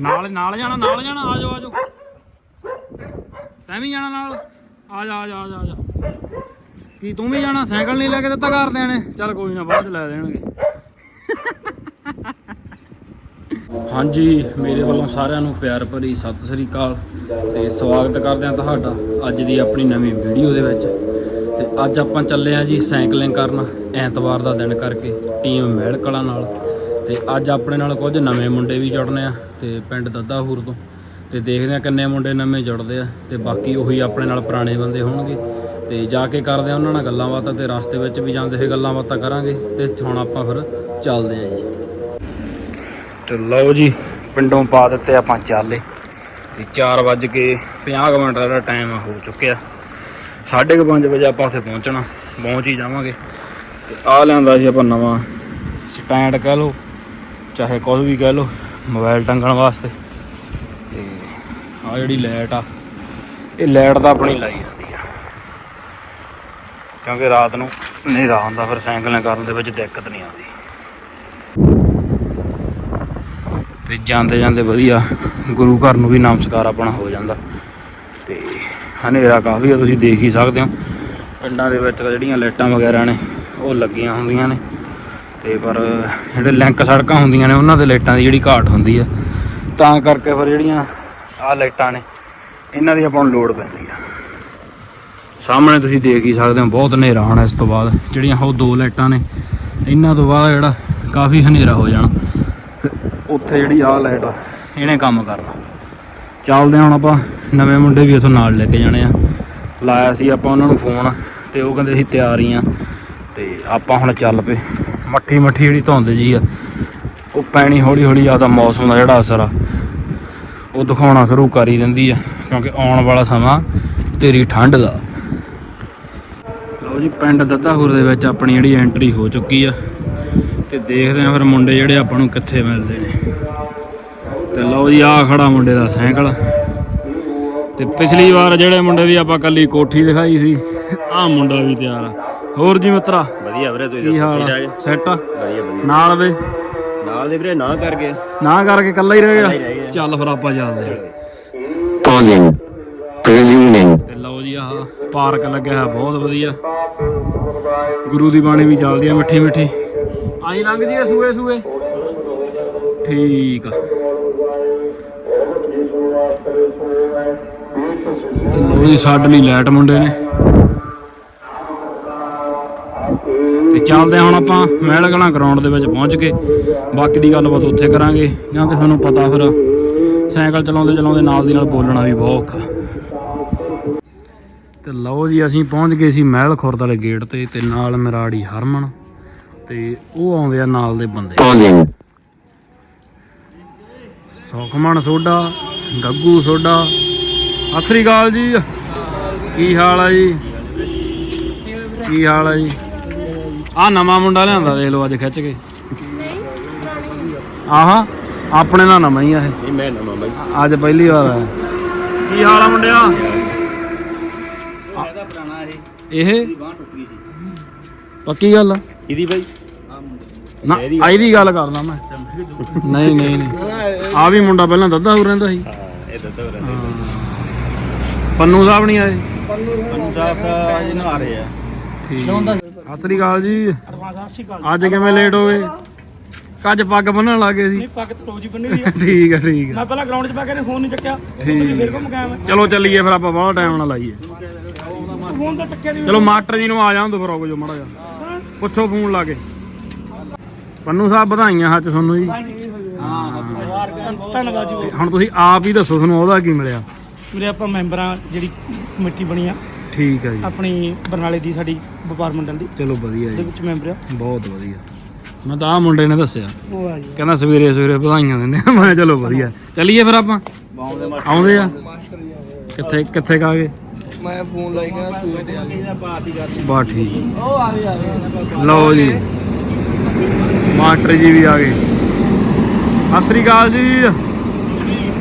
ਨਾਲ ਨਾਲ ਜਾਣਾ ਨਾਲ ਜਾਣਾ, ਆ ਜਾਓ ਆ ਜਾਓ। ਤੈਂ ਵੀ ਜਾਣਾ ਨਾਲ? ਆ ਜਾ ਆ ਜਾ ਆ ਜਾ ਕੀ ਤੂੰ ਵੀ ਜਾਣਾ? ਸਾਈਕਲ ਨਹੀਂ ਲੈ ਕੇ ਦਿੱਤਾ ਘਰਦਿਆਂ ਨੇ? ਚੱਲ ਕੋਈ ਨਾ, ਬਾਅਦ ਚ ਲੈ ਦੇਣਗੇ। ਹਾਂਜੀ, ਮੇਰੇ ਵੱਲੋਂ ਸਾਰਿਆਂ ਨੂੰ ਪਿਆਰ ਭਰੀ ਸਤਿ ਸ੍ਰੀ ਅਕਾਲ ਤੇ ਸਵਾਗਤ ਕਰਦੇ ਹਾਂ ਤੁਹਾਡਾ ਅੱਜ ਦੀ ਆਪਣੀ ਨਵੀਂ ਵੀਡੀਓ ਦੇ ਵਿੱਚ। ਤੇ ਅੱਜ ਆਪਾਂ ਚੱਲੇ ਹਾਂ ਜੀ ਸਾਈਕਲਿੰਗ ਕਰਨ ਐਤਵਾਰ ਦਾ ਦਿਨ ਕਰਕੇ ਟੀਮ ਮਹਿਲ ਕਲਾਂ ਨਾਲ। ਤੇ ਅੱਜ ਆਪਣੇ ਨਾਲ ਕੁਝ ਨਵੇਂ ਮੁੰਡੇ ਵੀ ਜੁੜਨੇ ਆ ਤੇ ਪਿੰਡ ਦੱਦਾਹੂਰ ਤੋਂ। ਤੇ ਦੇਖਦੇ ਆ ਕਿੰਨੇ ਮੁੰਡੇ ਨਵੇਂ ਜੁੜਦੇ ਆ ਤੇ ਬਾਕੀ ਉਹੀ ਆਪਣੇ ਨਾਲ ਪੁਰਾਣੇ ਬੰਦੇ ਹੋਣਗੇ। ਤੇ ਜਾ ਕੇ ਕਰਦੇ ਆ ਉਹਨਾਂ ਨਾਲ ਗੱਲਾਂ ਬਾਤਾਂ ਤੇ ਰਸਤੇ ਵਿੱਚ ਵੀ ਜਾਂਦੇ ਹੋਏ ਗੱਲਾਂ ਬਾਤਾਂ ਕਰਾਂਗੇ। ਤੇ ਹੁਣ ਆਪਾਂ ਫਿਰ ਚੱਲਦੇ ਆ ਜੀ। ਤੇ ਲਓ ਜੀ, ਪਿੰਡੋਂ ਪਾ ਦਿੱਤੇ ਆਪਾਂ ਚਾਲੇ। ਤੇ 4 ਵੱਜ ਕੇ 50 ਕੁ ਮਿੰਟ ਦਾ ਟਾਈਮ ਹੋ ਚੁੱਕਿਆ। 5:30 ਵਜੇ ਆਪਾਂ ਉੱਥੇ ਪਹੁੰਚਣਾ। ਪਹੁੰਚ ਹੀ ਜਾਵਾਂਗੇ। ਤੇ ਆ ਲਿਆਂਦਾ ਜੀ ਆਪਾਂ ਨਵਾਂ ਸਟੈਂਡ ਕਹਿ ਲਓ। ਚਾਹੇ ਕੁਝ ਵੀ ਕਹਿ ਲਓ ਮੋਬਾਈਲ ਟੰਗਣ ਵਾਸਤੇ। ਤੇ ਆ ਜਿਹੜੀ ਲਾਈਟ ਆ, ਇਹ ਲਾਈਟ ਤਾਂ ਆਪਣੀ ਲਾਈ ਜਾਂਦੀ ਆ। ਕਿਉਂਕਿ ਰਾਤ ਨੂੰ ਹਨੇਰਾ ਹੁੰਦਾ, ਫਿਰ ਸਾਈਕਲਿੰਗ ਕਰਨ ਦੇ ਵਿੱਚ ਦਿੱਕਤ ਨਹੀਂ ਆਉਂਦੀ। ਤੇ ਜਾਂਦੇ ਜਾਂਦੇ ਵਧੀਆ, ਗੁਰੂ ਘਰ ਨੂੰ ਵੀ ਨਮਸਕਾਰ ਆਪਣਾ ਹੋ ਜਾਂਦਾ। ਤੇ ਹਨੇਰਾ ਕਾਫੀ ਆ, ਤੁਸੀਂ ਦੇਖ ਹੀ ਸਕਦੇ ਹੋ। ਪਿੰਡਾਂ ਦੇ ਵਿੱਚ ਜਿਹੜੀਆਂ ਲਾਈਟਾਂ ਵਗੈਰਾ ਨੇ, ਉਹ ਲੱਗੀਆਂ ਹੁੰਦੀਆਂ ਨੇ। ਤੇ ਪਰ ਜਿਹੜੇ ਲਿੰਕ ਸੜਕਾਂ ਹੁੰਦੀਆਂ ਨੇ, ਉਹਨਾਂ ਦੇ ਲਾਈਟਾਂ ਦੀ ਜਿਹੜੀ ਘਾਟ ਹੁੰਦੀ ਆ, ਤਾਂ ਕਰਕੇ ਫਿਰ ਜਿਹੜੀਆਂ ਆਹ ਲਾਈਟਾਂ ਨੇ, ਇਹਨਾਂ ਦੀ ਆਪਾਂ ਨੂੰ ਲੋੜ ਪੈਂਦੀ ਆ। ਸਾਹਮਣੇ ਤੁਸੀਂ ਦੇਖ ਹੀ ਸਕਦੇ ਹੋ, ਬਹੁਤ ਹਨੇਰਾ ਹੋਣਾ ਇਸ ਤੋਂ ਬਾਅਦ। ਜਿਹੜੀਆਂ ਉਹ ਦੋ ਲਾਈਟਾਂ ਨੇ, ਇਹਨਾਂ ਤੋਂ ਬਾਅਦ ਜਿਹੜਾ ਕਾਫੀ ਹਨੇਰਾ ਹੋ ਜਾਣਾ। ਉੱਥੇ ਜਿਹੜੀ ਆਹ ਲਾਈਟ ਆ, ਇਹਨੇ ਕੰਮ ਕਰਨਾ। ਚੱਲਦੇ ਹਾਂ ਹੁਣ ਆਪਾਂ, ਨਵੇਂ ਮੁੰਡੇ ਵੀ ਇਥੋਂ ਨਾਲ ਲੈ ਕੇ ਜਾਣੇ ਆ। ਲਾਇਆ ਸੀ ਆਪਾਂ ਉਹਨਾਂ ਨੂੰ ਫੋਨ, ਤੇ ਉਹ ਕਹਿੰਦੇ ਸੀ ਤਿਆਰ ਹੀ ਆ। ਤੇ ਆਪਾਂ ਹੁਣ ਚੱਲ ਪਏ। ਮੱਠੀ ਮੱਠੀ ਜਿਹੜੀ ਧੁੰਦ ਜੀ ਆ, ਉਹ ਪੈਣੀ ਹੌਲੀ ਹੌਲੀ ਆਦਾ ਮੌਸਮ ਦਾ ਜਿਹੜਾ ਅਸਰ ਆ, ਉਹ ਦਿਖਾਉਣਾ ਸ਼ੁਰੂ ਕਰ ਹੀ ਦਿੰਦੀ ਆ, ਕਿਉਂਕਿ ਆਉਣ ਵਾਲਾ ਸਮਾਂ ਤੇਰੀ ਠੰਡ ਦਾ। ਲਓ ਜੀ, ਪਿੰਡ ਦੱਦਾਹੂਰ ਦੇ ਵਿੱਚ ਆਪਣੀ ਜਿਹੜੀ ਐਂਟਰੀ ਹੋ ਚੁੱਕੀ ਆ, ਤੇ ਦੇਖਦੇ ਆ ਫਿਰ ਮੁੰਡੇ ਜਿਹੜੇ ਆਪਾਂ ਨੂੰ ਕਿੱਥੇ ਮਿਲਦੇ ਨੇ। ਤੇ ਲਓ ਜੀ ਆ ਖੜਾ ਮੁੰਡੇ ਦਾ ਸਾਈਕਲ। ਤੇ ਪਿਛਲੀ ਵਾਰ ਜਿਹੜੇ ਮੁੰਡੇ ਦੀ ਆਪਾਂ ਕੱਲੀ ਕੋਠੀ ਦਿਖਾਈ ਸੀ, ਆਹ ਮੁੰਡਾ ਵੀ ਤਿਆਰ ਆ। ਹੋਰ ਜੀ ਮਿੱਤਰਾ? ਵਧੀਆ ਵੀਰੇ ਤੁਸੀਂ ਕੀ ਹਾਲ ਆ? ਸੈੱਟ ਆ? ਵਧੀਆ ਵਧੀਆ। ਨਾਲ ਵੇ ਨਾਲ ਦੇ ਵੀਰੇ ਨਾ ਕਰ ਗਏ ਨਾ ਕਰਕੇ ਇਕੱਲਾ ਹੀ ਰਹਿ ਹੀ ਰਹਿ ਗਿਆ। ਗਿਆ। ਚੱਲ ਫਿਰ ਆਪਾਂ ਚੱਲਦੇ ਆ Pausing. Resuming. ਤੇ ਲਓ ਜੀ ਆਹ ਪਾਰਕ ਲੱਗਿਆ ਹੈ ਬਹੁਤ ਵਧੀਆ। ਗੁਰੂ ਦੀ ਬਾਣੀ ਵੀ ਚੱਲਦੀ ਆ ਮਿੱਠੀ ਮਿੱਠੀ। ਆਈ ਲੰਘ ਜੀ ਇਹ ਸੂਏ ਸੂਏ। ਠੀਕ ਆ। ਤੇ ਲਓ ਜੀ ਸਾਡੇ ਲਈ ਲਾਈਟ ਮੁੰਡੇ ਨੇ। ਚੱਲਦੇ ਹੁਣ ਆਪਾਂ ਮਹਿਲ ਕਲਾਂ ਗਰਾਊਂਡ ਦੇ ਵਿੱਚ ਪਹੁੰਚ ਕੇ। ਬਾਕੀ ਦੀ ਗੱਲਬਾਤ ਉੱਥੇ ਕਰਾਂਗੇ। ਕਿਉਂਕਿ ਤੁਹਾਨੂੰ ਪਤਾ ਫਿਰ ਸਾਈਕਲ ਚਲਾਉਂਦੇ ਚਲਾਉਂਦੇ ਨਾਲ ਦੀ ਨਾਲ ਬੋਲਣਾ ਵੀ ਬਹੁਤ ਔਖਾ। ਤੇ ਲਓ ਜੀ ਅਸੀਂ ਪਹੁੰਚ ਗਏ ਸੀ ਮਹਿਲ ਖੁਰਦ ਵਾਲੇ ਗੇਟ ਤੇ ਤੇ ਨਾਲ ਮਰਾੜੀ ਹਰਮਨ ਤੇ ਉਹ ਆਉਂਦੇ ਆ ਨਾਲ ਦੇ ਬੰਦੇ. ਸੁਖਮਨ ਸੋਡਾ ਗੱਗੂ ਸੋਡਾ ਸ੍ਰੀ ਅਕਾਲ ਜੀ। ਕੀ ਹਾਲ ਆ ਜੀ? ਕੀ ਹਾਲ ਆ ਜੀ? ਆ ਨਵਾਂ ਮੁੰਡਾ ਲਿਆਂਦਾ ਦੇਖ ਲਓ ਅੱਜ ਖਿੱਚ ਕੇ। ਆਹਾ ਆਪਣੇ ਨਾਲ ਨਵਾਂ ਹੀ ਆ ਇਹ। ਨਹੀਂ ਮੈਂ ਨਵਾਂ ਬਾਈ। ਅੱਜ ਪਹਿਲੀ ਵਾਰ ਆਇਆ। ਕੀ ਹਾਲ ਆ ਮੁੰਡਿਆ? ਇਹਦਾ ਪੁਰਾਣਾ ਇਹ। ਇਹ? ਬਾਹ ਟੁੱਟੀ ਸੀ ਪੱਕੀ ਗੱਲ ਆ? ਇਹਦੀ ਬਾਈ? ਨਾ ਆਈ ਦੀ ਗੱਲ ਕਰਦਾ ਮੈਂ। ਨਹੀਂ ਨਹੀਂ ਨਹੀਂ। ਆ ਵੀ ਮੁੰਡਾ ਪਹਿਲਾਂ ਦੱਦਾ ਹੋ ਰਹਿੰਦਾ ਸੀ। ਹਾਂ ਇਹ ਦੱਦਾ ਵੀਰੇ ਪੰਨੂ ਸਾਹਿਬ ਨਹੀਂ ਆਏ? ਅਨੂ ਸਾਹਿਬ ਅਜੇ ਨਾ ਆ। ਰਹੇ ਆ ਠੀਕ ਸਤਿ ਸ੍ਰੀ ਅਕਾਲ ਜੀ। ਅੱਜ ਕਿਵੇਂ ਲੇਟ ਹੋ ਗਏ ਕੱਜ ਪੱਗ ਬੰਨਣ ਲੱਗੇ ਸੀ। ਪੱਗ ਤਾਂ ਰੋਜ਼ ਹੀ ਬੰਨੀ ਦੀ ਆ। ਠੀਕ ਆ ਠੀਕ ਆ। ਮੈਂ ਪਹਿਲਾਂ ਗਰਾਊਂਡ 'ਚ ਬੈ ਕੇ ਫੋਨ ਨਹੀਂ ਚੱਕਿਆ। ਠੀਕ ਫਿਰ ਘੁੰਮ ਚਲੋ ਚੱਲੀਏ ਫਿਰ ਆਪਾਂ ਬਹੁਤ ਟਾਈਮ ਨਾਲ ਲਾਈਏ। ਫੋਨ ਤਾਂ ਚੱਕਿਆ ਨਹੀਂ। ਚਲੋ ਮਾਸਟਰ ਜੀ ਨੂੰ ਆ ਜਾਣ ਦੋ ਫਿਰ ਰੁਕ ਜਾਓ ਮੜਾ ਜਾ ਪੁੱਛੋ ਫੋਨ ਲਾ ਕੇ। ਪੰਨੂ ਸਾਹਿਬ ਵਧਾਈਆਂ ਹੱਥ ਤੁਹਾਨੂੰ ਜੀ। ਧੰਨਵਾਦ ਜੀ। ਹੁਣ ਤੁਸੀਂ ਆਪ ਹੀ ਦੱਸੋ ਤੁਹਾਨੂੰ ਉਹਦਾ ਕੀ ਮਿਲਿਆ? ਮੇਰੇ ਆਪਾਂ ਮੈਂਬਰਾਂ ਜਿਹੜੀ ਕਮੇਟੀ ਬਣੀ ਆ ਠੀਕ ਆ ਜੀ। ਆਪਣੀ ਬਰਨਾਲੇ ਦੀ ਸਾਡੀ ਵਪਾਰ ਮੰਡਲ ਦੀ। ਚਲੋ ਵਧੀਆ ਦੇ ਜੀ। ਵਿੱਚ ਮੈਂਬਰ ਆ। ਬਹੁਤ ਵਧੀਆ। ਮੈਂ ਤਾਂ ਆ ਮੁੰਡੇ ਨੇ ਦੱਸਿਆ। ਉਹ ਆ ਜੀ। ਕਹਿੰਦਾ ਸਵੇਰੇ ਸਵੇਰੇ ਵਧਾਈਆਂ ਦਿੰਦੇ ਆ। ਮੈਂ ਕਿਹਾ ਚਲੋ ਵਧੀਆ। ਚੱਲੀਏ ਫਿਰ ਆਪਾਂ? ਆਉਂਦੇ ਆ। ਕਿੱਥੇ ਕਿੱਥੇ ਕਾ ਗਏ? ਮੈਂ ਫੋਨ ਲਾਈ ਗਿਆ ਸੂਏ ਤੇ ਆ ਬਾ ਠੀਕ। ਉਹ ਆ ਗਏ ਆ ਗਏ ਲਓ ਜੀ। ਮਾਸਟਰ ਜੀ ਵੀ ਆ ਗਏ। ਸਤਿ ਸ੍ਰੀ ਅਕਾਲ ਜੀ।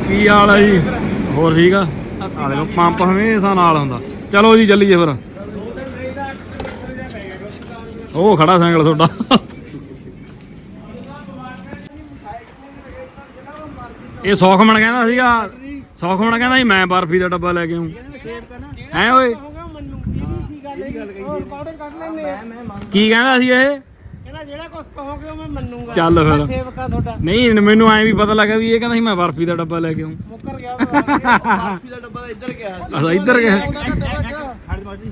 ਕੀ ਹਾਲ ਹੈ ਜੀ? ਹੋਰ ਠੀਕ ਆ? ਆ ਦੇਖੋ ਪੰਪ ਹਮੇਸ਼ਾ ਨਾਲ ਹੁੰਦਾ। ਚਲੋ ਜੀ ਚੱਲੀਏ ਫਿਰ। ਉਹ ਖੜਾ ਸਾਈਕਲ ਤੁਹਾਡਾ। ਇਹ ਸੌਖਮਣ ਕਹਿੰਦਾ ਸੀਗਾ ਸੌਖਮਣ ਕਹਿੰਦਾ ਸੀ ਮੈਂ ਬਰਫੀ ਦਾ ਡੱਬਾ ਲੈ ਕੇ ਆਉਂ ਹੈ ਓਏ? ਕੀ ਕਹਿੰਦਾ ਸੀ ਇਹ? ਜਿਹੜਾ ਕੁਝ ਕਹੋਗੇ ਉਹ ਮੈਂ ਮੰਨੂਗਾ। ਚੱਲ ਫਿਰ। ਸੇਵਕਾ ਤੁਹਾਡਾ। ਨਹੀਂ ਮੈਨੂੰ ਐਂ ਵੀ ਪਤਾ ਲੱਗਾ ਵੀ ਇਹ ਕਹਿੰਦਾ ਸੀ ਮੈਂ ਬਰਫੀ ਦਾ ਡੱਬਾ ਲੈ ਕੇ ਆਉਂ ਮੁੱਕਰ ਗਿਆ ਕਾਫੀ ਦਾ ਡੱਬਾ ਤਾਂ ਇੱਧਰ ਗਿਆ। ਅਸਾਂ ਇੱਧਰ ਗਏ ਹੜ ਮਾਜੀ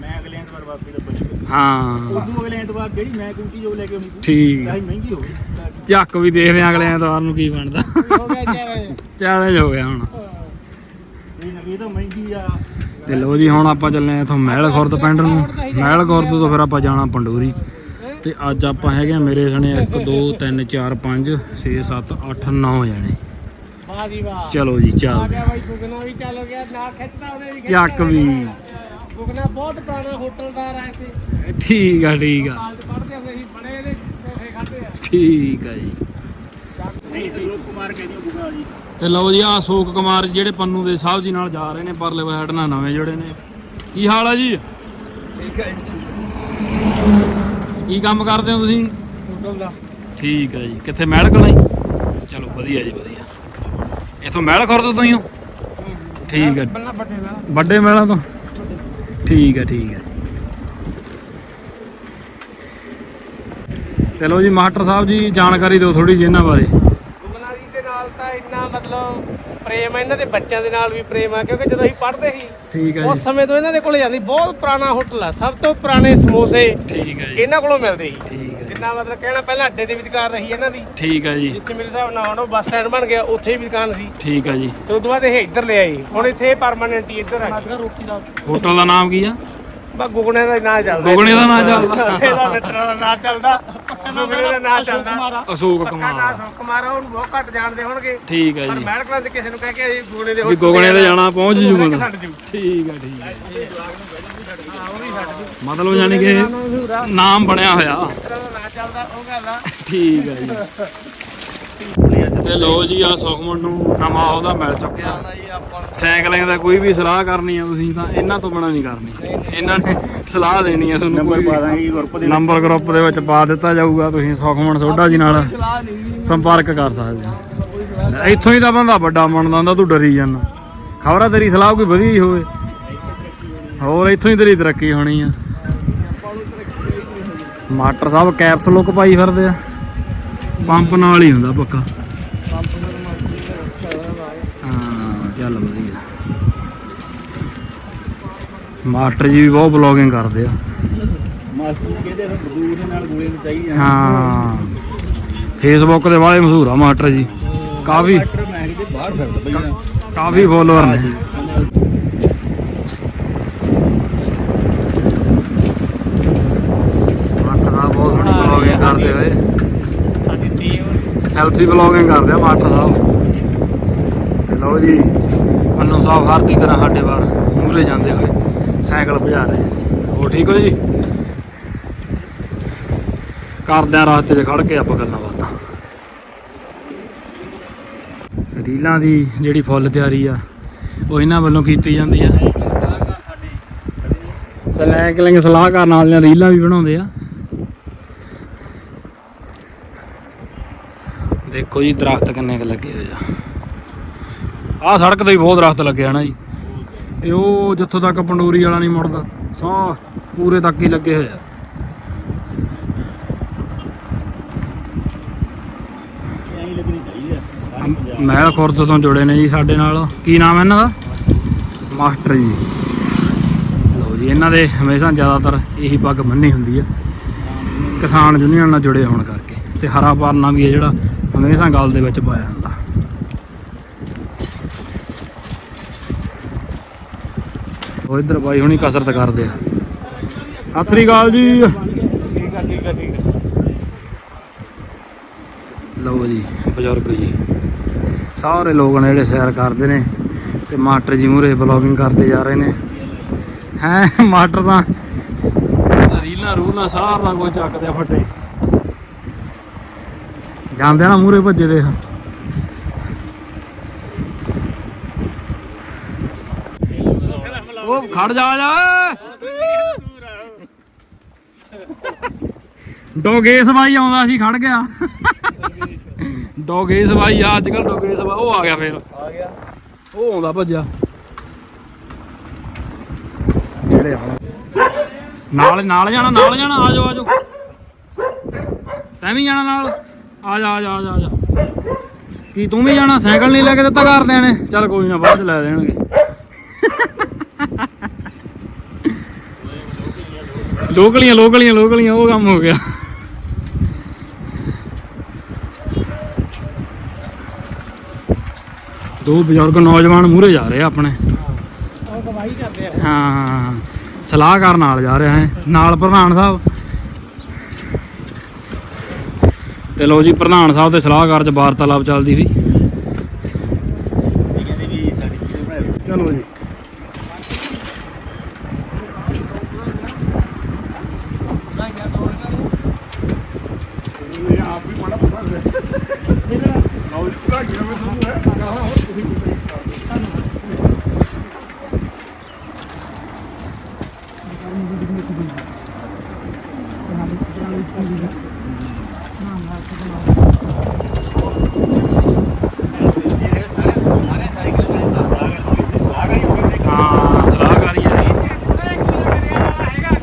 ਮੈਂ ਅਗਲੇ ਐਤਵਾਰ ਵਾਪਸ ਦਾ ਬਣੀ ਹਾਂ। ਉਦੋਂ ਅਗਲੇ ਐਤਵਾਰ ਜਿਹੜੀ ਮੈਂ ਕੁੰਟੀ ਜੋ ਲੈ ਕੇ ਆਉਣੀ ਠੀਕ। ਚਾਹੇ ਮਹਿੰਗੀ ਹੋਵੇ ਚੱਕ ਵੀ ਦੇਖਦੇ ਆਂ ਅਗਲੇ ਐਤਵਾਰ ਨੂੰ ਕੀ ਬਣਦਾ। ਹੋ ਗਿਆ ਚੈਲੰਜ ਚੈਲੰਜ ਹੋ ਗਿਆ ਹੁਣ। ਇਹ ਨਵੀਂ ਤਾਂ ਮਹਿੰਗੀ ਆ। ਤੇ ਲੋ ਜੀ ਹੁਣ ਆਪਾਂ ਚੱਲੇ ਆ ਇਥੋਂ ਮਹਿਲ ਖੁਰਦ ਪਿੰਡ ਨੂੰ। ਮਹਿਲ ਖੁਰਦ ਤੋਂ ਫਿਰ ਆਪਾਂ ਜਾਣਾ ਪੰਡੋਰੀ। ਤੇ ਅੱਜ ਆਪਾਂ ਹੈਗੇ ਆ ਮੇਰੇ ਸਣੇ 1 2 3 4 5 6 7 8 9 ਜਣੇ। ਵਾਹ ਜੀ ਵਾਹ ਚਲੋ। ਜੀ ਆ ਚੱਲ ਗਿਆ ਬਾਈ ਬੁਗਨਾ ਵੀ ਚੱਲ ਗਿਆ ਨਾ ਖਿੱਚਦਾ ਉਹਨੇ ਵੀ ਚੱਕ ਵੀ। ਬੁਗਨਾ ਬਹੁਤ ਪੁਰਾਣਾ ਹੋਟਲਦਾਰ ਆ ਇੱਥੇ। ਠੀਕ ਆ ਠੀਕ ਆ। ਪੜ੍ਹਦੇ ਹੁੰਦੇ ਸੀ ਬੜੇ ਇਹਦੇ ਖਾਦੇ ਆ। ਠੀਕ ਆ ਜੀ। ਤੇ ਤੇ ਲਓ ਜੀ ਆ ਅਸ਼ੋਕ ਕੁਮਾਰ ਜਿਹੜੇ ਪੰਨੂ ਦੇ ਸਾਹਿਬ ਜੀ ਨਾਲ ਜਾ ਰਹੇ ਨੇ ਪਰਲੇ ਨਾਲ ਨਵੇਂ ਜੁੜੇ ਨੇ। ਕੀ ਹਾਲ ਆ ਜੀ। ਕੀ ਕੰਮ ਕਰਦੇ ਹੋ ਤੁਸੀਂ? ਹੋਟਲ ਦਾ। ਠੀਕ ਹੈ ਜੀ। ਕਿੱਥੇ ਮਹਿਲ ਕਲਾਂ ਚਲੋ ਵਧੀਆ ਜੀ ਵਧੀਆ। ਇਥੋਂ ਮਹਿਲ ਖੁਰਦ ਤੋਂ ਹੀ ਹੋ ਠੀਕ ਹੈ ਵੱਡੇ ਮਹਿਲਾਂ ਤੋਂ? ਠੀਕ ਹੈ ਠੀਕ ਹੈ। ਚਲੋ ਜੀ ਮਾਸਟਰ ਸਾਹਿਬ ਜੀ ਜਾਣਕਾਰੀ ਦਿਓ ਥੋੜੀ ਜਿਹੀ ਇਹਨਾਂ ਬਾਰੇ। ਜੀ ਦੇ ਨਾਲ ਤਾਂ ਇੰਨਾ ਮਤਲਬ ਪ੍ਰੇਮ ਆ ਇਹਨਾਂ ਦੇ ਬੱਚਿਆਂ ਦੇ ਨਾਲ ਵੀ ਪ੍ਰੇਮ ਆ ਕਿਉਂਕਿ ਜਦੋਂ ਅਸੀਂ ਪੜ੍ਹਦੇ ਸੀ ਠੀਕ ਹੈ ਉਸ ਜੀ। ਸਮੇਂ ਤੋਂ ਇਹਨਾਂ ਦੇ ਕੋਲੇ ਜਾਂਦੀ ਬਹੁਤ ਪੁਰਾਣਾ ਹੋਟਲ ਆ ਸਭ ਤੋਂ ਪੁਰਾਣੇ ਸਮੋਸੇ ਠੀਕ ਹੈ ਜੀ। ਇਹਨਾਂ ਕੋਲੋਂ ਮਿਲਦੇ ਸੀ। ਠੀਕ ਹੈ ਜਿੰਨਾ ਮਤਲਬ ਕਹਿਣਾ ਪਹਿਲਾਂ ਅੱਡੇ ਦੇ ਵਿਚਕਾਰ ਰਹੀ ਇਹਨਾਂ ਦੀ। ਠੀਕ ਹੈ ਜੀ। ਜਿੱਥੇ ਮੇਰੇ ਹਿਸਾਬ ਨਾਲ ਹੁਣ ਉਹ ਬੱਸ ਸਟੈਂਡ ਬਣ ਗਿਆ ਉੱਥੇ ਵੀ ਦੁਕਾਨ ਸੀ। ਠੀਕ ਹੈ ਜੀ। ਤੇ ਉਸ ਤੋਂ ਬਾਅਦ ਇਹ ਇੱਧਰ ਲੈ ਆਈ ਹੁਣ ਇੱਥੇ ਪਰਮਾਨੈਂਟ ਹੀ ਇੱਧਰ ਆ। ਗਈ ਰੋਟੀ ਦਾ। ਹੋਟਲ ਦਾ ਨਾਮ ਕੀ ਆ? ਬਾ ਗੁਗਣੇ ਦਾ ਨਾਂ ਚੱਲਦਾ। ਗੁਗਣੇ ਦਾ ਨਾਂ ਚੱਲਦਾ। ਇਹਦਾ ਮਿੱਤਰਾਂ ਦਾ ਨਾਂ ਚੱਲਦਾ। ਗੁਗਣੇ ਦਾ ਨਾਂ ਚੱਲਦਾ ਅਸ਼ੋਕ ਕੁਮਾਰ ਸੁਖ ਕੁਮਾਰ ਆ, ਉਹਨੂੰ ਬਹੁਤ ਘੱਟ ਜਾਣਦੇ ਹੋਣਗੇ। ਠੀਕ ਹੈ ਪਰ ਜੀ। ਮਹਿਲ ਕਲਾਂ ਦੇ ਕਿਸੇ ਨੂੰ ਕਹਿ ਕੇ ਅਸੀਂ ਗੁਗਣੇ ਦੇ ਵੀ hotel ਗੋਗਣੇ ਤੇ ਜਾਣਾ, ਪਹੁੰਚ ਜੂ ਉਹਨੇ ਬੰਦਾ ਛੱਡ ਜੂ। ਠੀਕ ਹੈ ਠੀਕ ਹੈ ਮਤਲਬ ਯਾਨੀ ਕਿ ਨਾਮ ਬਣਿਆ ਹੋਇਆ। ਮਿੱਤਰਾਂ ਦਾ ਨਾਂ ਚੱਲਦਾ ਉਹ ਗੱਲ ਆ। ਠੀਕ ਹੈ ਜੀ। ਤੇ ਲੋ ਜੀ ਆ ਸੁਖਮਨ ਨੂੰ ਨਵਾਂ ਉਹਦਾ ਮਿਲ ਚੁੱਕਿਆ। ਸਾਈਕਲਿੰਗ ਦਾ ਕੋਈ ਵੀ ਸਲਾਹ ਕਰਨੀ ਆ ਤੁਸੀਂ ਤਾਂ ਇਹਨਾਂ ਤੋਂ ਬਣਾ ਨਹੀਂ ਕਰਨੀ। ਇਹਨਾਂ ਨੇ ਸਲਾਹ ਦੇਣੀ ਆ ਤੁਹਾਨੂੰ ਨੰਬਰ ਪਾ ਦਾਂਗੇ ਗਰੁੱਪ ਦੇ ਨੰਬਰ ਗਰੁੱਪ ਦੇ ਵਿੱਚ ਪਾ ਦਿੱਤਾ ਜਾਊਗਾ ਤੁਸੀਂ ਸੁਖਮਨ ਸੋਢਾ ਜੀ ਨਾਲ ਸੰਪਰਕ ਕਰ ਸਕਦੇ ਹੋ। ਇੱਥੋਂ ਹੀ ਤਾਂ ਬੰਦਾ ਵੱਡਾ ਬਣਦਾ ਹੁੰਦਾ ਤੂੰ ਡਰੀ ਜਾਂਦਾ। ਖਬਰਾਂ ਤੇਰੀ ਸਲਾਹ ਕੋਈ ਵਧੀਆ ਹੀ ਹੋਵੇ। ਹੋਰ ਇੱਥੋਂ ਹੀ ਤੇਰੀ ਤਰੱਕੀ ਹੋਣੀ ਆ। ਮਾਸਟਰ ਸਾਹਿਬ ਕੈਪਸ ਲੁੱਕ ਪਾਈ ਫਿਰਦੇ ਆ। ਪੰਪ ਨਾਲ ਹੀ ਹੁੰਦਾ ਪੱਕਾ ਹਾਂ ਚੱਲ ਵਧੀਆ ਮਾਸਟਰ ਜੀ ਵੀ ਬਹੁਤ ਬਲੌਗਿੰਗ ਕਰਦੇ ਆ। ਮਾਸਟਰ ਜੀ ਕਹਿੰਦੇ ਫਿਰ ਬਦੂਰ ਦੇ ਨਾਲ ਗੋਲੇ ਨੂੰ ਚਾਹੀਦੀ ਆ। ਹਾਂ। ਫੇਸਬੁੱਕ ਦੇ ਵਾਲੇ ਮਸ਼ਹੂਰ ਆ ਮਾਸਟਰ ਜੀ। ਕਾਫੀ ਡਾਕਟਰ ਮੈਂ ਕਿਤੇ ਬਾਹਰ ਫਿਰਦਾ ਬਈ ਨਾ ਕਾਫੀ ਫੋਲੋਅਰ ਨੇ। ਮਾਸਟਰ ਸਾਹਿਬ ਬਹੁਤ ਸੋਹਣੀ ਕਰਦੇ ਹੋਏ ਸਾਡੀ ਟੀਮ ਸੈਲਫੀ ਬਲੌਗਿੰਗ ਕਰਦੇ ਆ ਮਾਸਟਰ ਸਾਹਿਬ। ਲਓ ਜੀ ਮੰਨੂ ਸਾਹਿਬ ਹਰ ਦੀ ਤਰ੍ਹਾਂ ਸਾਡੇ ਬਾਰ ਮੂਰੇ ਜਾਂਦੇ ਹੋਏ। ਸਾਈਕਲ ਭਜਾ ਰਹੇ। ਹੋ ਠੀਕ ਹੋ ਜੀ? ਕਰਦੇ ਆ ਰਸਤੇ 'ਚ ਖੜ ਕੇ ਆਪਾਂ ਗੱਲਾਂ ਬਾਤਾਂ। ਰੀਲਾਂ ਦੀ ਜਿਹੜੀ ਫੁੱਲ ਤਿਆਰੀ ਆ, ਉਹ ਇਹਨਾਂ ਵੱਲੋਂ ਕੀਤੀ ਜਾਂਦੀ ਆ। ਸਾਈਕਲਿੰਗ ਸਲਾਹਕਾਰ ਨਾਲ ਦੀਆਂ ਰੀਲਾਂ ਵੀ ਬਣਾਉਂਦੇ ਆ। ਦੇਖੋ ਜੀ, ਦਰਖਤ ਕਿੰਨੇ ਕੁ ਲੱਗੇ ਹੋਏ ਆ। ਆਹ ਸੜਕ ਤੇ ਵੀ ਬਹੁਤ ਦਰਖਤ ਲੱਗੇ ਹਨ ਜੀ। ਇਹ ਉਹ ਜਿੱਥੋਂ ਤੱਕ ਪੰਡੂਰੀ ਵਾਲਾ ਨਹੀਂ ਮੁੜਦਾ। ਸਾਹ ਪੂਰੇ ਤੱਕ ਹੀ ਲੱਗੇ ਹੋਏ ਆ। ਆ ਮਹਿਲ ਖੁਰਦ ਤੋਂ ਜੁੜੇ ਨੇ ਜੀ ਸਾਡੇ ਨਾਲ। ਕੀ ਨਾਮ ਹੈ ਇਹਨਾਂ ਦਾ? ਮਾਸਟਰ ਜੀ। ਲਓ ਜੀ, ਇਹਨਾਂ ਦੇ ਹਮੇਸ਼ਾ ਜ਼ਿਆਦਾਤਰ ਇਹੀ ਪੱਗ ਬੰਨੀ ਹੁੰਦੀ ਆ। ਕਿਸਾਨ ਯੂਨੀਅਨ ਨਾਲ ਜੁੜੇ ਹੋਣ ਕਰਕੇ। ਤੇ ਹਰਾ ਪਰਨਾ ਵੀ ਹੈ ਜਿਹੜਾ ਹਮੇਸ਼ਾ ਗੱਲ ਦੇ ਵਿੱਚ ਪਾਇਆ ਹੁੰਦਾ ਉਹ ਇੱਧਰ ਬਾਈ ਹੁਣੀ ਕਸਰਤ ਕਰਦੇ ਆ। ਸਤਿ ਸ੍ਰੀ ਅਕਾਲ ਜੀ। ਠੀਕ ਆ ਠੀਕ ਆ ਠੀਕ ਆ ਲਓ ਜੀ, ਬਜ਼ੁਰਗ ਜੀ। ਸਾਰੇ ਲੋਕ ਨੇ ਜਿਹੜੇ ਸੈਰ ਕਰਦੇ ਨੇ ਤੇ ਮਾਸਟਰ ਜੀ ਮੂਰੇ ਬਲੌਗਿੰਗ ਕਰਦੇ ਜਾ ਰਹੇ ਨੇ। ਹੈ, ਮਾਸਟਰ ਤਾਂ ਰੀਲਾਂ ਰੂਲਾਂ ਸਾਰਾ ਕੁਝ ਚੱਕਦੇ ਆ ਫੱਟੇ। ਜਾਂਦੇ ਆ ਨਾ ਮੂਰੇ ਭੱਜੇ ਦੇ ਉਹ ਖੜ ਜਾ ਜਾ। ਡੋਗੇਸ ਬਾਈ ਆਉਂਦਾ ਸੀ ਖੜ ਗਿਆ। ਡੋਗੇ ਸਵਾਈ ਆ ਅੱਜ ਕੱਲ ਡੋਗੇ ਸਵਾ ਉਹ ਆ ਗਿਆ ਫੇਰ। ਆ ਗਿਆ। ਉਹ ਆਉਂਦਾ ਭੱਜਿਆ। ਜਿਹੜੇ ਨਾਲ ਨਾਲ ਜਾਣਾ ਨਾਲ ਜਾਣਾ ਆ ਜਾਓ ਆ ਜਾਓ। ਤੈਂ ਵੀ ਜਾਣਾ ਨਾਲ। ਆ ਜਾ ਆ ਜਾ ਆ ਜਾ ਕੀ ਤੂੰ ਵੀ ਜਾਣਾ? ਸਾਈਕਲ ਨਹੀਂ ਲੈ ਕੇ ਦਿੱਤਾ ਘਰਦਿਆਂ ਨੇ? ਚੱਲ ਕੋਈ ਨਾ ਬਾਅਦ ਲੈ ਦੇਣਗੇ। ਲੋਕਲੀਆਂ ਲੋਕਲੀਆਂ ਲੋਕਲੀਆਂ, ਉਹ ਕੰਮ ਹੋ ਗਿਆ। ਦੋ ਬਜ਼ੁਰਗ ਨੌਜਵਾਨ ਮੂਹਰੇ ਜਾ ਰਹੇ ਆ ਆਪਣੇ। ਉਹ ਕਮਾਈ ਕਰਦੇ ਆ ਹਾਂ। ਸਲਾਹਕਾਰ ਨਾਲ ਜਾ ਰਿਹਾ ਹੈ। ਨਾਲ ਪ੍ਰਧਾਨ ਸਾਹਿਬ। ਤੇ ਲੋ ਜੀ, ਪ੍ਰਧਾਨ ਸਾਹਿਬ ਤੇ ਸਲਾਹਕਾਰ ਚ ਵਾਰਤਾਲਾਪ ਚੱਲਦੀ ਸੀ ਇਹ ਕਹਿੰਦੇ ਵੀ ਸਾਡੀ ਵੀਡੀਓ ਬਣਾ ਲਓ ਚਲੋ ਜੀ ਇਹ ਆਪ ਵੀ ਮਾੜਾ ਪਤਾ ਹੈ ਨੌਲੇਜ ਪੂਰਾ ਗਿਆ ਮੈਂ ਤੁਹਾਨੂੰ ਹੈ ਕਹਾ ਹੋਰ ਤੁਸੀਂ ਸਾਰੇ ਸਾਈਕਲ ਵਾਲੇ ਤਾਂ ਆ ਗਏ ਲੋਕ ਇਸੇ ਸਲਾਹ ਕਰੀ ਹੋਵੇ ਨੇ ਹਾਂ ਸਲਾਹਕਾਰੀ ਹੈ ਜੀ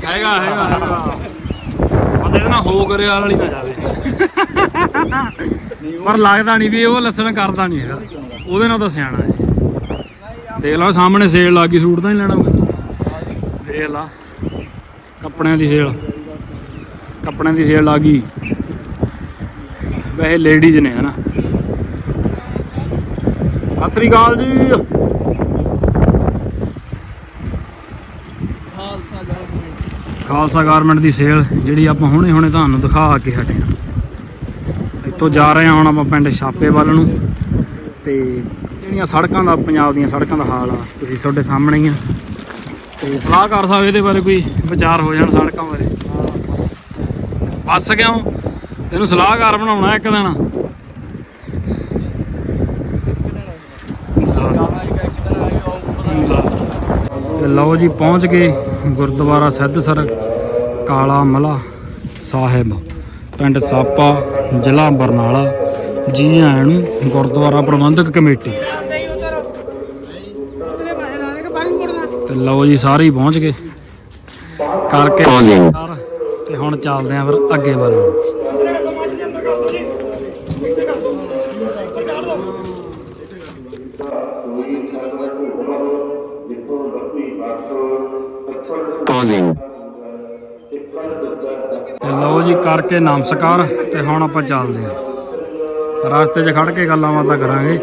ਹੈਗਾ ਹੈਗਾ ਹੈਗਾ ਬਸ ਇਹਦੇ ਵਾਲੀ ਨਾ ਜਾਵੇ। ਪਰ ਲੱਗਦਾ ਨਹੀਂ ਵੀ ਉਹ ਲੱਸਣ ਕਰਦਾ ਨਹੀਂ ਹੈਗਾ। ਉਹਦੇ ਨਾਲ ਤਾਂ ਸਿਆਣਾ ਹੈ। ਦੇਖ ਲਓ, ਸਾਹਮਣੇ ਸੇਲ ਲੱਗੀ ਸੂਟ ਤਾਂ ਨਹੀਂ ਲੈਣਾ ਕੋਈ। ਦੇਖ ਲਾ, ਕੱਪੜਿਆਂ ਦੀ ਸੇਲ। ਕੱਪੜਿਆਂ ਦੀ ਸੇਲ ਲੱਗੀ ਵੈਸੇ ਲੇਡੀਜ਼ ਨੇ, ਹਨਾ। ਸਤਿ ਸ੍ਰੀ ਅਕਾਲ ਜੀ। ਖਾਲਸਾ ਗਾਰਮੈਂਟ ਦੀ ਸੇਲ ਜਿਹੜੀ ਆਪਾਂ ਹੁਣੇ ਹੁਣੇ ਤੁਹਾਨੂੰ ਦਿਖਾ ਕੇ ਹਟੇ ਹਾਂ। ਇੱਥੋਂ ਜਾ ਰਹੇ ਹਾਂ ਹੁਣ ਆਪਾਂ ਪਿੰਡ ਛਾਪੇ ਵੱਲ ਨੂੰ। ਤੇ ਜਿਹੜੀਆਂ ਸੜਕਾਂ ਦਾ ਪੰਜਾਬ ਦੀਆਂ ਸੜਕਾਂ ਦਾ ਹਾਲ ਆ, ਤੁਸੀਂ ਤੁਹਾਡੇ ਸਾਹਮਣੇ ਹੀ ਆ। ਤੇ ਸਲਾਹਕਾਰ ਸਾਹਿਬ ਇਹਦੇ ਬਾਰੇ ਕੋਈ ਵਿਚਾਰ ਹੋ ਜਾਣ ਸੜਕਾਂ ਬਾਰੇ। ਬਸ ਕਿਉਂ? ਤੈਨੂੰ ਸਲਾਹਕਾਰ ਬਣਾਉਣਾ ਇੱਕ ਦਿਨ। ਲਓ ਜੀ, ਪਹੁੰਚ ਗਏ ਗੁਰਦੁਆਰਾ ਸਿੱਧਸਰ ਕਾਲਾ ਮਲਾ ਸਾਹਿਬ ਪਿੰਡ ਸਾਪਾ ਜ਼ਿਲ੍ਹਾ ਬਰਨਾਲਾ ਜੀ ਆਇਆਂ ਨੂੰ ਗੁਰਦੁਆਰਾ ਪ੍ਰਬੰਧਕ ਕਮੇਟੀ ਤੇ ਲਓ ਜੀ ਸਾਰੇ ਹੀ ਪਹੁੰਚ ਗਏ ਕਰਕੇ. ਤੇ ਹੁਣ ਚੱਲਦੇ ਆਂ ਫਿਰ ਅੱਗੇ ਵੱਲ Pausing. ਤੇ ਲਓ ਜੀ ਕਰਕੇ ਨਮਸਕਾਰ ਤੇ ਹੁਣ ਆਪਾਂ ਚੱਲਦੇ ਆਂ ਰਸਤੇ 'ਚ ਖੜ ਕੇ ਗੱਲਾਂ ਬਾਤਾਂ ਕਰਾਂਗੇ।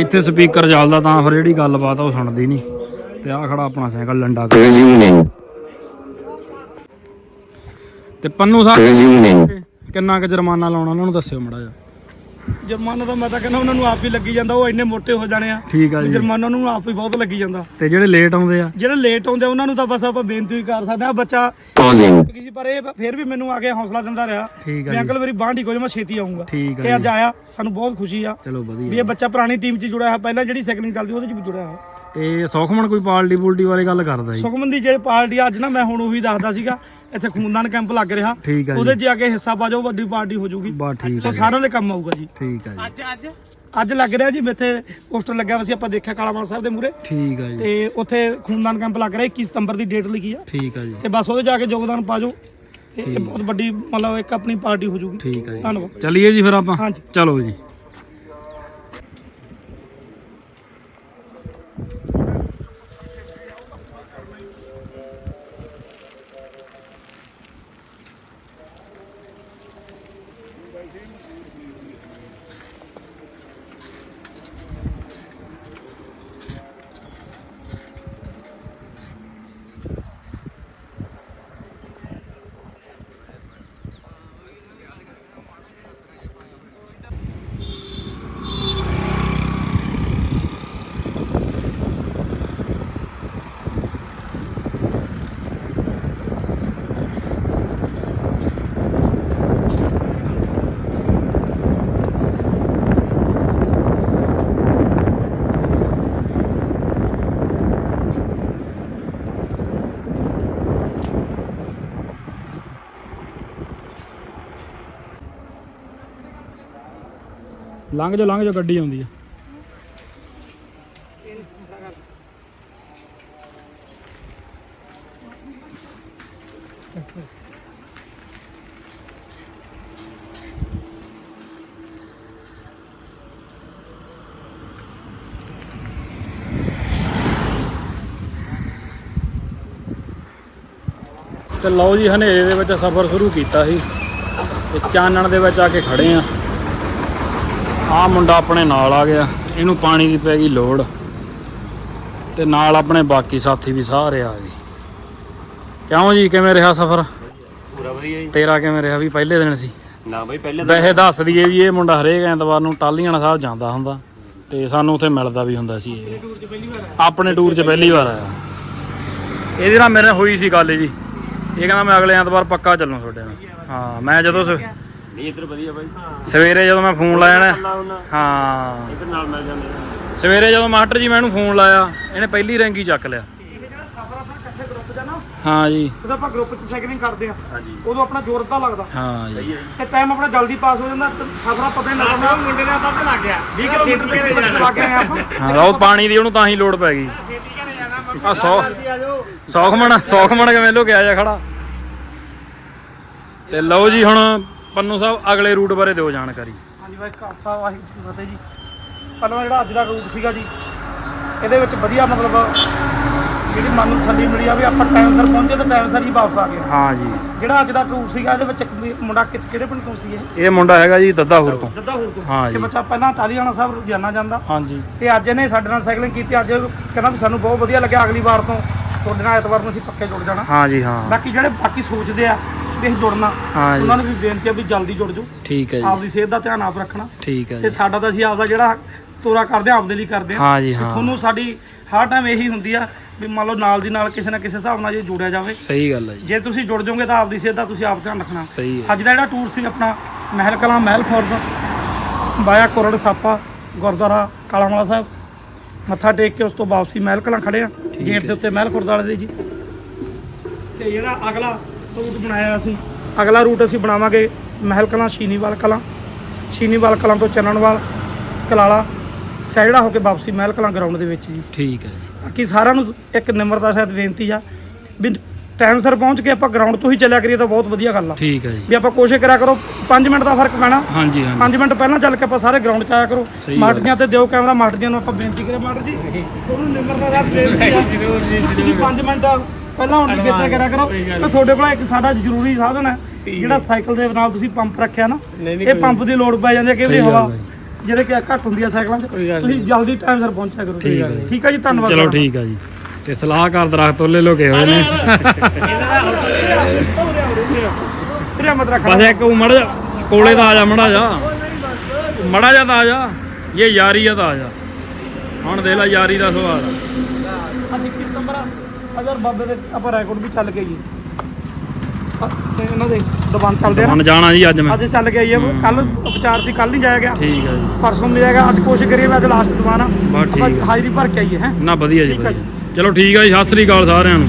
ਇੱਥੇ ਸਪੀਕਰ ਚੱਲਦਾ ਤਾਂ ਫਿਰ ਜਿਹੜੀ ਗੱਲਬਾਤ ਆ ਉਹ ਸੁਣਦੀ ਨਹੀਂ। ਤੇ ਆਹ ਖੜਾ ਆਪਣਾ ਸਾਈਕਲ ਲੰਡਾ. ਤੇ ਪੰਨੂ ਸਾਹਿਬ. ਕਿੰਨਾ ਕੁ ਜੁਰਮਾਨਾ ਲਾਉਣਾ ਉਹਨਾਂ ਨੂੰ ਦੱਸਿਓ ਮੜਾ ਜਿਹਾ। ਜੁਰਮਾਨਾ ਤਾਂ ਮੈਂ ਤਾਂ ਕਹਿੰਦਾ ਉਹਨਾਂ ਨੂੰ ਆਪ ਹੀ ਲੱਗੀ ਜਾਂਦਾ ਉਹ ਇੰਨੇ ਮੋਟੇ ਹੋ ਜਾਣੇ ਆ। ਠੀਕ ਆ ਜੀ। ਜੁਰਮਾਨਾ ਉਹਨਾਂ ਨੂੰ ਆਪ ਹੀ ਬਹੁਤ ਲੱਗੀ ਜਾਂਦਾ। ਤੇ ਜਿਹੜੇ ਲੇਟ ਆਉਂਦੇ ਆ? ਜਿਹੜੇ ਲੇਟ ਆਉਂਦੇ ਆ, ਉਹਨਾਂ ਨੂੰ ਤਾਂ ਬਸ ਆਪਾਂ ਬੇਨਤੀ ਹੀ ਕਰ ਸਕਦੇ ਆ ਬੱਚਾ. ਕਿਸੇ ਪਰ ਇਹ ਫਿਰ ਵੀ ਮੈਨੂੰ ਆ ਕੇ ਹੌਸਲਾ ਦਿੰਦਾ ਰਿਹਾ। ਠੀਕ ਆ ਵੀ ਜੀ। ਅੰਕਲ ਮੇਰੀ ਬਾਂਹ ਠੀਕ ਹੋ ਜਾ ਮੈਂ ਛੇਤੀ ਆਉਂਗਾ ਠੀਕ ਆ ਤੇ ਅੱਜ ਆਇਆ ਸਾਨੂੰ ਬਹੁਤ ਖੁਸ਼ੀ ਆ। ਚਲੋ ਵੀ ਵਧੀਆ ਇਹ ਬੱਚਾ ਪੁਰਾਣੀ ਟੀਮ 'ਚ ਜੁੜਿਆ ਹੈ ਪਹਿਲਾਂ ਜਿਹੜੀ ਸਾਈਕਲਿੰਗ ਚੱਲਦੀ ਉਹਦੇ 'ਚ ਵੀ ਜੁੜਿਆ ਹੈ ਤੇ ਸੌਖਮਣ ਕੋਈ ਪਾਲਟੀ ਪੂਲਟੀ ਬਾਰੇ ਗੱਲ ਕਰਦਾ ਜੀ? ਸੁਖਮਨ ਦੀ ਜਿਹੜੀ ਪਾਰਟੀ ਆ, ਅੱਜ ਨਾ ਮੈਂ ਹੁਣ ਉਹੀ ਦੱਸਦਾ ਸੀਗਾ ਇੱਥੇ ਖੂਨਦਾਨ ਕੈਂਪ ਲੱਗ ਰਿਹਾ। ਠੀਕ ਆ ਉਹਦੇ ਜੀ 'ਚ ਆ ਕੇ ਹਿੱਸਾ ਪਾ ਜਾਓ ਵੱਡੀ ਪਾਰਟੀ ਹੋ ਜਾਊਗੀ। ਬਾ ਠੀਕ ਆ ਤਾਂ ਜੀ। ਸਾਰਿਆਂ ਦੇ ਕੰਮ ਆਊਗਾ ਜੀ। ਠੀਕ ਆ ਜੀ। ਅੱਜ ਅੱਜ? ਅੱਜ ਲੱਗ ਰਿਹਾ ਜੀ ਇੱਥੇ ਪੋਸਟਰ ਲੱਗਿਆ ਹੋਇਆ ਸੀ ਆਪਾਂ ਦੇਖਿਆ ਕਾਲਾਮਾਲ ਸਾਹਿਬ ਦੇ ਮੂਰੇ ਠੀਕ ਆ ਜੀ। ਤੇ ਉੱਥੇ ਖੂਨਦਾਨ ਕੈਂਪ ਲੱਗ ਰਿਹਾ 21 ਸਤੰਬਰ ਦੀ ਡੇਟ ਲਿਖੀ ਆ। ਠੀਕ ਆ ਜੀ। ਤੇ ਬਸ ਉਹਦੇ ਜਾ ਕੇ ਯੋਗਦਾਨ ਪਾ ਜਾਓ। ਤੇ ਇਹ ਬਹੁਤ ਵੱਡੀ ਮਤਲਬ ਇੱਕ ਆਪਣੀ ਪਾਰਟੀ ਹੋ ਜਾਊਗੀ। ਠੀਕ ਆ ਜੀ। ਧੰਨਵਾਦ। ਚਲਿਏ ਜੀ ਫਿਰ ਆਪਾਂ। ਹਾਂਜੀ। ਚਲੋ ਜੀ। ਲੰਘ ਜਾ ਲੰਘ ਜਾ ਗੱਡੀ ਆਉਂਦੀ ਆ। ਤੇ ਲਓ ਜੀ, ਹਨੇਰੇ ਦੇ ਵਿੱਚ ਸਫ਼ਰ ਸ਼ੁਰੂ ਕੀਤਾ ਸੀ। ਤੇ ਚਾਨਣ ਦੇ ਵਿੱਚ ਆ ਕੇ ਖੜੇ ਆ। ਆ ਮੁੰਡਾ ਆਪਣੇ ਨਾਲ ਆ ਗਿਆ। ਇਹਨੂੰ ਪਾਣੀ ਦੀ ਪੈ ਗਈ ਲੋੜ। ਤੇ ਨਾਲ ਆਪਣੇ ਬਾਕੀ ਸਾਥੀ ਵੀ ਸਾਰੇ ਆ ਗਏ। ਕਿਉਂ ਜੀ? ਕਿਵੇਂ ਰਿਹਾ ਸਫ਼ਰ? ਪੂਰਾ ਵਧੀਆ ਜੀ। ਤੇਰਾ ਕਿਵੇਂ ਰਿਹਾ? ਵੀ ਪਹਿਲੇ ਦਿਨ ਸੀ। ਨਾ ਬਈ ਪਹਿਲੇ ਵੈਸੇ ਦੱਸ ਦਈਏ ਵੀ ਇਹ ਮੁੰਡਾ ਹਰੇਕ ਐਤਵਾਰ ਨੂੰ ਟਾਲੀਆਣਾ ਸਾਹਿਬ ਜਾਂਦਾ ਹੁੰਦਾ। ਤੇ ਸਾਨੂੰ ਉੱਥੇ ਮਿਲਦਾ ਵੀ ਹੁੰਦਾ ਸੀ ਇਹ। ਆਪਣੇ ਟੂਰ 'ਚ ਪਹਿਲੀ ਵਾਰ ਆਇਆ। ਇਹਦੇ ਨਾਲ ਮੇਰੇ ਹੋਈ ਸੀ ਗੱਲ ਜੀ। ਇਹ ਕਹਿੰਦਾ ਮੈਂ ਅਗਲੇ ਐਤਵਾਰ ਪੱਕਾ ਚੱਲੂ ਤੁਹਾਡੇ ਨਾਲ। ਹਾਂ ਮੈਂ ਜਦੋਂ ਨਹੀਂ ਇੱਧਰ ਵਧੀਆ ਬਾਈ। ਸਵੇਰੇ ਜਦੋਂ ਮੈਂ ਫੋਨ ਲਾਇਆ ਨਾ ਹਾਂ। ਇੱਧਰ ਨਾਲ ਮਿਲ ਜਾਂਦੇ ਆ। ਸਵੇਰੇ ਜਦੋਂ ਮਾਸਟਰ ਜੀ ਮੈਨੂੰ ਫੋਨ ਲਾਇਆ ਇਹਨੇ ਪਹਿਲੀ ਰੈਂਕੀ ਚੱਕ ਲਿਆ। ਹਾਂ ਜੀ। ਜਦੋਂ ਆਪਾਂ ਗਰੁੱਪ 'ਚ ਸਾਈਕਲਿੰਗ ਕਰਦੇ ਆ ਹਾਂਜੀ ਉਦੋਂ ਆਪਣਾ ਜ਼ੋਰ ਅੱਧਾ ਲੱਗਦਾ। ਹਾਂ ਜੀ। ਤੇ ਟਾਈਮ ਆਪਣਾ ਜਲਦੀ ਪਾਸ ਹੋ ਜਾਂਦਾ ਤੇ ਸਫਰਾ ਪਤਾ ਹੀ ਨਹੀਂ ਲੱਗਦਾ ਮੁੰਡੇ ਦਾ ਪੱਤ ਲੱਗ ਗਿਆ। 20 ਕਿਲੋਮੀਟਰ ਦੇ ਲੱਗ ਗਏ ਆਪਾਂ। ਹਾਂ ਉਹ ਪਾਣੀ ਦੀ ਉਹਨੂੰ ਤਾਂ ਹੀ ਲੋੜ ਪੈ ਗਈ। ਆ 100 100 ਖਮਣ 100 ਖਮਣ ਕਿਵੇਂ ਲੋ ਗਿਆ ਜਾ ਖੜਾ। ਤੇ ਲਓ ਜੀ ਹੁਣ ਪੰਨੂ ਸਾਹਿਬ ਅਗਲੇ ਰੂਟ ਬਾਰੇ ਦਿਓ ਜਾਣਕਾਰੀ। ਹਾਂਜੀ ਬਾਈ ਖਾਲਸਾ ਵਾਹਿਗੁਰੂ ਜੀ ਕੀ ਫਤਿਹ ਜੀ। ਪਹਿਲਾਂ ਜਿਹੜਾ ਅੱਜ ਦਾ ਰੂਟ ਸੀਗਾ ਜੀ ਇਹਦੇ ਵਿੱਚ ਵਧੀਆ ਮਤਲਬ ਜਿਹੜੀ ਮਨ ਨੂੰ ਤਸੱਲੀ ਮਿਲੀ ਆ ਵੀ ਆਪਾਂ ਟਾਈਮ ਸਿਰ ਪਹੁੰਚੇ ਤੇ ਟਾਈਮ ਸਿਰ ਹੀ ਵਾਪਸ ਆ ਗਏ। ਹਾਂ ਜੀ। ਜਿਹੜਾ ਅੱਜ ਦਾ ਰੂਟ ਸੀਗਾ ਇਹਦੇ ਵਿੱਚ ਇੱਕ ਮੁੰਡਾ ਕਿ- ਕਿਹੜੇ ਪਿੰਡ ਤੋਂ ਸੀ ਇਹ? ਇਹ ਮੁੰਡਾ ਹੈਗਾ ਜੀ ਦੱਦਾਹੂਰ ਤੋਂ। ਦੱਦਾਹੂਰ ਤੋਂ। ਹਾਂ ਤੇ ਜੀ। ਬੱਚਾ ਪਹਿਲਾਂ ਟਾਲੀਆਣਾ ਸਾਹਿਬ ਰੋਜ਼ਾਨਾ ਜਾਂਦਾ। ਹਾਂ ਜੀ। ਤੇ ਅੱਜ ਇਹਨੇ ਸਾਡੇ ਨਾਲ ਸਾਈਕਲਿੰਗ ਕੀਤੀ ਅੱਜ ਕਹਿੰਦਾ ਵੀ ਸਾਨੂੰ ਬਹੁਤ ਵਧੀਆ ਲੱਗਿਆ ਅਗਲੀ ਵਾਰ ਤੋਂ। ਤੁਹਾਡੇ ਨਾਲ ਐਤਵਾਰ ਨੂੰ ਅਸੀਂ ਪੱਕੇ ਜੁੜ ਜਾਣਾ। ਹਾਂ ਜੀ ਹਾਂ। ਬਾਕੀ ਜਿਹੜੇ ਬਾਕੀ ਸੋਚਦੇ ਆ ਅਸੀਂ ਜੁੜਨਾ। ਹਾਂ ਜੀ। ਉਹਨਾਂ ਨੂੰ ਵੀ ਬੇਨਤੀ ਆ ਵੀ ਜਲਦੀ ਜੁੜ ਜਾਓ। ਠੀਕ ਹੈ ਜੀ। ਆਪਦੀ ਸਿਹਤ ਦਾ ਧਿਆਨ ਆਪ ਰੱਖਣਾ। ਠੀਕ ਹੈ ਤੇ ਜੀ। ਸਾਡਾ ਤਾਂ ਅਸੀਂ ਆਪਦਾ ਜਿਹੜਾ ਤੋਰਾ ਕਰਦੇ ਆ ਆਪਦੇ ਲਈ ਕਰਦੇ ਆ। ਹਾਂ ਜੀ ਹਾਂ। ਤੁਹਾਨੂੰ ਸਾਡੀ ਹਰ ਟਾਈਮ ਇਹੀ ਹੁੰਦੀ ਆ ਵੀ ਮੰਨ ਲਓ ਨਾਲ ਦੀ ਨਾਲ ਕਿਸੇ ਨਾ ਕਿਸੇ ਹਿਸਾਬ ਨਾਲ ਜੇ ਜੁੜਿਆ ਜਾਵੇ। ਸਹੀ ਗੱਲ ਹੈ ਜੀ। ਜੇ ਤੁਸੀਂ ਜੁੜ ਜਾਓਗੇ ਤਾਂ ਆਪਦੀ ਸਿਹਤ ਦਾ ਤੁਸੀਂ ਆਪ ਧਿਆਨ ਰੱਖਣਾ। ਸਹੀ ਹੈ। ਅੱਜ ਦਾ ਜਿਹੜਾ ਟੂਰ ਸੀ ਆਪਣਾ ਮਹਿਲ ਕਲਾਂ ਮਹਿਲ ਖੁਰਦ ਬਾਇਆ ਕੋਰੜ ਸਾਪਾ ਗੁਰਦੁਆਰਾ ਕਾਲਾਵਾਲਾ ਸਾਹਿਬ। ਮੱਥਾ ਟੇਕ ਕੇ ਉਸ ਤੋਂ ਵਾਪਸੀ ਮਹਿਲ ਕਲਾਂ ਖੜੇ ਆ। ਗੇਟ ਦੇ ਉੱਤੇ ਮਹਿਲ ਖੁਰਦ ਵਾਲੇ ਦੇ ਜੀ। ਤੇ ਜਿਹੜਾ ਅਗਲਾ ਰੂਟ ਬਣਾਇਆ ਅਸੀਂ ਅਗਲਾ ਰੂਟ ਅਸੀਂ ਬਣਾਵਾਂਗੇ ਮਹਿਲ ਕਲਾਂ ਸ਼ੀਨੀਵਾਲ ਕਲਾਂ। ਸ਼ੀਨੀਵਾਲ ਕਲਾਂ ਤੋਂ ਚੰਨਣਵਾਲ ਕਲਾਲਾ ਸੈੜਾ ਹੋ ਕੇ ਵਾਪਸੀ ਮਹਿਲ ਕਲਾਂ ਗਰਾਊਂਡ ਦੇ ਵਿੱਚ ਜੀ। ਠੀਕ ਹੈ ਬਾਕੀ ਸਾਰਿਆਂ ਨੂੰ ਇੱਕ ਨਿਮਰਤਾ ਸਹਿਤ ਬੇਨਤੀ ਆ ਵੀ ਟਾਈਮ ਸਿਰ ਪਹੁੰਚ ਕੇ ਆਪਾਂ ਗਰਾਊਂਡ ਤੋਂ ਹੀ ਚੱਲਿਆ ਕਰੀਏ ਤਾਂ ਬਹੁਤ ਵਧੀਆ ਗੱਲ ਆ। ਠੀਕ ਹੈ ਜੀ। ਵੀ ਆਪਾਂ ਕੋਸ਼ਿਸ਼ ਕਰਿਆ ਕਰੋ 5 ਮਿੰਟ ਦਾ ਫ਼ਰਕ ਪੈਣਾ। ਹਾਂ ਜੀ ਹਾਂ 5 ਮਿੰਟ ਪਹਿਲਾਂ ਚੱਲ ਕੇ ਆਪਾਂ ਸਾਰੇ ਗਰਾਊਂਡ 'ਚ ਆਇਆ ਕਰੋ। ਮਾਟਰੀਆਂ ਤੇ ਦਿਓ ਕੈਮਰਾ ਮਾਟਰੀਆਂ ਨੂੰ ਆਪਾਂ ਬੇਨਤੀ ਕਰੇ ਮਾਟਰ ਜੀ। ਉਹਨੂੰ ਨਿਮਰਤਾ ਦਾ ਬੇਨਤੀ ਆ। ਤੁਸੀਂ 5 ਮਿੰਟ ਪਹਿਲਾਂ ਹੁਣ ਚੇਤਾ ਕਰਿਆ ਕਰੋ ਤੇ ਤੁਹਾਡੇ ਕੋਲ ਇੱਕ ਸਾਡਾ ਜ਼ਰੂਰੀ ਸਾਧਨ ਹੈ ਜਿਹੜਾ ਸਾਈਕਲ ਦੇ ਨਾਲ ਤੁਸੀਂ ਪੰਪ ਰੱਖਿਆ ਨਾ ਇਹ ਪੰਪ ਦੀ ਲੋੜ ਪੈ ਜਾਂਦੀ ਹੈ ਕਿ ਵੀ ਸਹੀ ਗੱਲ ਹਵਾ ਹੈ। ਜਿਹੜੇ ਕਿ ਘੱਟ ਹੁੰਦੀ ਆ ਸਾਈਕਲਾਂ 'ਚ ਤੁਸੀਂ ਜਲਦੀ ਟਾਈਮ ਸਿਰ ਪਹੁੰਚਿਆ ਕਰੋ। ਠੀਕ ਹੈ। ਜੀ। ਠੀਕ ਹੈ ਜੀ ਧੰਨਵਾਦ ਚਲੋ ਠੀਕ ਹੈ ਜੀ। ਤੇ ਸਲਾਹਕਾਰ ਦਰਖਤ ਉਹਲੇ ਲੋਕੇ ਹੋਏ ਨੇ। ਬਸ ਇੱਕ ਮੜ ਜਾ ਕੋਲੇ ਦਾ ਆ ਜਾ ਮੜਾ ਜਾ। ਮੜਾ ਜਾ ਤਾਂ ਆ ਜਾ। ਇਹ ਯਾਰੀ ਆ ਤਾਂ ਆ ਜਾ। ਹੁਣ ਦੇਖ ਲੈ ਯਾਰੀ ਦਾ ਸਵਾਲ। ਆ ਅੱਜ 21 ਸਤੰਬਰ ਆ? ਅਗਰ ਬਾਬੇ ਦੇ ਆਪਾਂ ਰੈਕੋਰਡ ਵੀ ਚੱਲ ਕੇ ਤੇ ਇਹਨਾਂ ਦੇ ਦੀਵਾਨ ਚੱਲਦੇ ਆ ਹੁਣ ਜਾਣਾ ਜੀ ਅੱਜ ਮੈਂ। ਅੱਜ ਚੱਲ ਕੇ ਆਈਏ। ਕੱਲ ਉਪਚਾਰ ਸੀ ਕੱਲ ਨਹੀਂ ਜਾਇਆ ਗਿਆ। ਠੀਕ ਹੈ ਜੀ। ਪਰਸੋਂ ਮਿਲੇਗਾ ਅੱਜ ਕੋਸ਼ਿਸ਼ ਕਰੀਏ ਅੱਜ ਲਾਸਟ ਦੀਵਾਨ ਆ ਬਸ ਠੀਕ ਆਪਾਂ ਹੈ। ਹਾਜ਼ਰੀ ਭਰ ਕੇ ਆਈਏ ਹੈ। ਨਾ ਵਧੀਆ ਜੀ ਠੀਕ ਹੈ ਵਧੀਆ। ਚਲੋ ਠੀਕ ਹੈ ਜੀ ਸਤਿ ਸ੍ਰੀ ਅਕਾਲ ਸਾਰਿਆਂ ਨੂੰ।